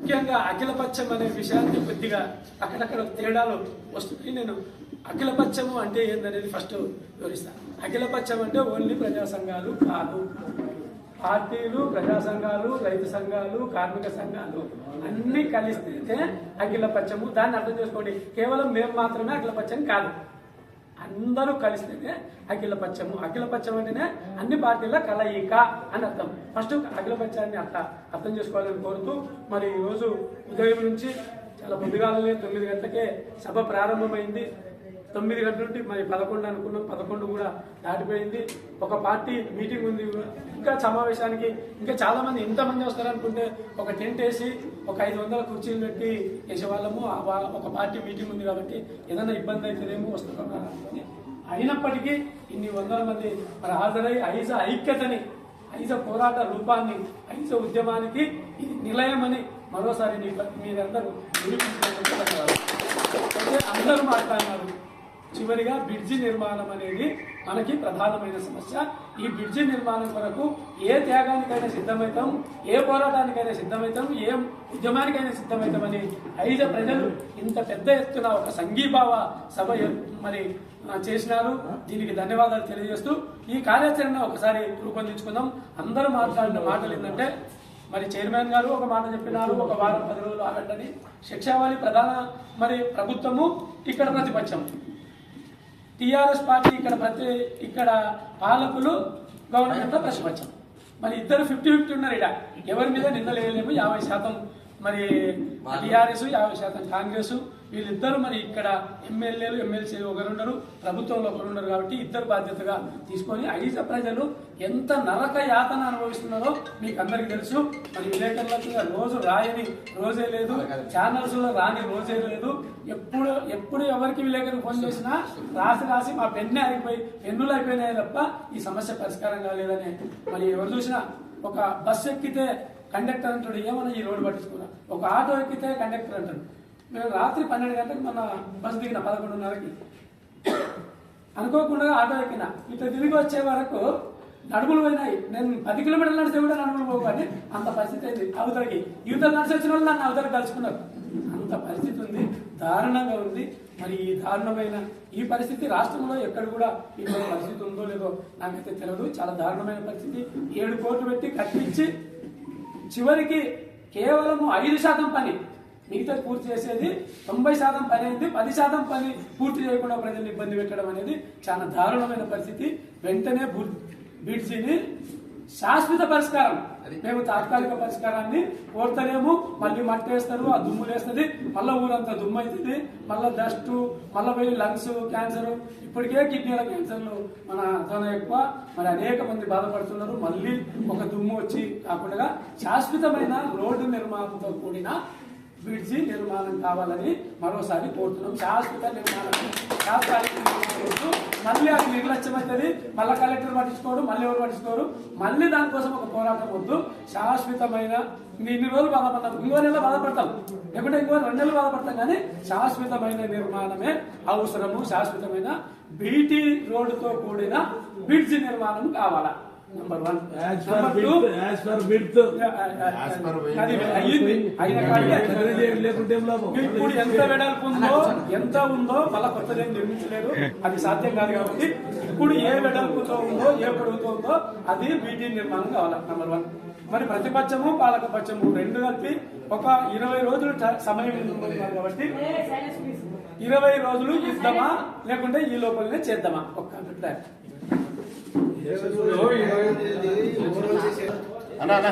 ముఖ్యంగా అఖిలపక్షం అనే విషయాన్ని కొద్దిగా అక్కడక్కడ తేడాలు వస్తున్నాయి. నేను అఖిలపక్షము అంటే ఏందనేది ఫస్ట్ వివరిస్తాను అఖిలపక్షం అంటే ఓన్లీ ప్రజా సంఘాలు కాదు. పార్టీలు ప్రజా సంఘాలు రైతు సంఘాలు కార్మిక సంఘాలు అన్ని కలిస్తే అఖిలపక్షము దాన్ని అర్థం చేసుకోండి. కేవలం మేము మాత్రమే అఖిలపక్షం కాదు. అందరూ కలిస్తేనే అఖిలపక్షము అఖిలపక్షం అంటేనే అన్ని పార్టీల కలయిక అని అర్థం. ఫస్ట్ అఖిలపక్షాన్ని అర్థ అర్థం చేసుకోవాలని కోరుతూ మరి ఈరోజు ఉదయం నుంచి చాలా పొద్దుగాలనే తొమ్మిది గంటలకే సభ ప్రారంభమైంది. తొమ్మిది గంటల నుండి మరి పదకొండు అనుకున్నాం. పదకొండు కూడా దాటిపోయింది. ఒక పార్టీ మీటింగ్ ఉంది. ఇంకా సమావేశానికి ఇంకా చాలా మంది ఎంతమంది వస్తారనుకుంటే ఒక టెంట్ వేసి ఒక ఐదు వందల కుర్చీలు పెట్టి వేసేవాళ్ళము. ఒక పార్టీ మీటింగ్ ఉంది కాబట్టి ఏదైనా ఇబ్బంది అవుతుందేమో వస్తున్నారు అయినప్పటికీ ఇన్ని వందల మంది మరి హాజరై ఐజ ఐక్యతని ఐజ పోరాట రూపాన్ని ఐజ ఉద్యమానికి ఇది నిలయమని మరోసారి మీ మీరందరూ నిరూపించినందుకు అందరూ మాట్లాడినారు. చివరిగా బ్రిడ్జి నిర్మాణం అనేది మనకి ప్రధానమైన సమస్య. ఈ బ్రిడ్జి నిర్మాణం కొరకు ఏ త్యాగానికైనా సిద్ధమవుతాం ఏ పోరాటానికైనా సిద్ధమవుతాం ఏ ఉద్యమానికైనా సిద్ధమవుతామని ఐదు ప్రజలు ఇంత పెద్ద ఎత్తున ఒక సంఘీభావ సభ మరి చేసినారు. దీనికి ధన్యవాదాలు తెలియజేస్తూ ఈ కార్యాచరణ ఒకసారి రూపొందించుకుందాం. అందరూ మాట్లాడిన మాటలు ఏంటంటే మరి చైర్మన్ గారు ఒక మాట చెప్పినారు ఒక వారం పది రోజులు ఆగండి శిక్షావాలి ప్రధాన మరి ప్రభుత్వము ఇక్కడ ప్రతిపక్షం. టీఆర్ఎస్ పార్టీ ఇక్కడ ప్రతి ఇక్కడ పాలకులు గవర్నమెంట్లో ప్రతిపక్షం మరి ఇద్దరు ఫిఫ్టీ ఫిఫ్టీ ఉన్నారు ఇక్కడ. ఎవరి మీద నిందలేయలేము యాభై శాతం మరి టిఆర్ఎస్ యాభై శాతం కాంగ్రెస్ వీళ్ళిద్దరు మరి ఇక్కడ ఎమ్మెల్యేలు ఎమ్మెల్సీ ఒకరున్నారు ప్రభుత్వంలో ఒకరున్నారు కాబట్టి ఇద్దరు బాధ్యతగా తీసుకొని ఐజ ప్రజలు ఎంత నరక యాతన అనుభవిస్తున్నారో మీకు అందరికీ తెలుసు. మరి విలేకరులకు రోజు రాయని రోజే లేదు ఛానల్స్లో రాని రోజే లేదు. ఎప్పుడు ఎప్పుడు ఎవరికి విలేకరు ఫోన్ చేసినా రాసి రాసి మా పెన్ను ఆగిపోయి పెన్నులు అయిపోయినాయి తప్ప ఈ సమస్య పరిష్కారం కాలేదని. మరి ఎవరు చూసినా ఒక బస్సు ఎక్కితే కండక్టర్ అంటాడు ఏమన్నా ఈ రోడ్డు పట్టించుకున్నా? ఒక ఆటో ఎక్కితే కండక్టర్ అంటాడు మేము రాత్రి పన్నెండు గంటలకు మన బస్సు దిగిన పదకొండున్నరకి. అనుకోకుండా ఆటో ఎక్కిన. ఇట్లా తిరిగి వచ్చే వరకు నడుములు పోయినాయి. నేను పది కిలోమీటర్లు నడిస్తే కూడా నడుములు పోవు అంత పరిస్థితి అయింది. అవతలకి యువతలు నడిచి వచ్చిన వాళ్ళు నన్ను అవతలకి కలుసుకున్నారు అంత పరిస్థితి ఉంది దారుణంగా ఉంది. మరి ఈ దారుణమైన ఈ పరిస్థితి రాష్ట్రంలో ఎక్కడ కూడా ఇటువంటి పరిస్థితి ఉందో లేదో నాకైతే తెలియదు చాలా దారుణమైన పరిస్థితి. ఏడు కోట్లు పెట్టి కట్టించి చివరికి కేవలము ఐదు శాతం పని. మిగతా పూర్తి చేసేది తొంభై శాతం పని అయింది పది శాతం పని పూర్తి చేయకుండా ప్రజలు ఇబ్బంది పెట్టడం అనేది చాలా దారుణమైన పరిస్థితి. వెంటనే బీడ్సీని శాశ్వత పరిష్కారం. మేము తాత్కాలిక పరిష్కారాన్ని కోరుతలేము. మళ్ళీ మట్టి వేస్తారు ఆ దుమ్ము వేస్తుంది మళ్ళీ ఊరంతా దుమ్ము అవుతుంది మళ్ళీ డస్ట్ మళ్ళీ పోయి లంగ్స్ క్యాన్సర్ ఇప్పటికే కిడ్నీల క్యాన్సర్లు మన తన ఎక్కువ. మరి అనేక మంది బాధపడుతున్నారు. మళ్ళీ ఒక దుమ్ము వచ్చి కాకుండా శాశ్వతమైన రోడ్డు నిర్మాణంతో కూడిన బ్రిడ్జి నిర్మాణం కావాలని మరోసారి కోరుతున్నాం. శాశ్వత నిర్మాణం. తాత్కాలిక నిర్మాణం. మళ్ళీ అది నిర్లక్ష్యమవుతుంది మళ్ళీ కలెక్టర్ పట్టించుకోరు మళ్ళీ ఎవరు పట్టించుకోరు. మళ్ళీ దానికోసం ఒక పోరాటం వద్దు. శాశ్వతమైన ఇన్ని రోజులు బాధపడతాం ఇంకో నెల బాధపడతాం. లేకుంటే ఇంకో రెండు నెలలు బాధపడతాం కానీ శాశ్వతమైన నిర్మాణమే అవసరము. శాశ్వతమైన బీటీ రోడ్డుతో కూడిన బ్రిడ్జ్ నిర్మాణం కావాలా? Number one. అది అయ్యింది. అయిన లేకుంటే? ఇప్పుడు ఎంత వెడల్పు ఉందో ఎంత ఉందో మళ్ళా కొత్తది ఏం నిర్మించలేరు అది సాధ్యం కాదు కాబట్టి ఇప్పుడు ఏ వెడల్పుతో ఉందో ఏ పొడవుతో ఉందో అది బీటీ నిర్మాణం కావాలి. నెంబర్ వన్ మరి ప్రతిపక్షము పాలక పక్షము రెండు కలిపి ఒక ఇరవై రోజులు సమయం కాబట్టి ఇరవై రోజులు ఇద్దామా లేకుంటే ఈ లోపలనే చేద్దామా? ఒక్క అభిప్రాయం అన్నా అన్నా.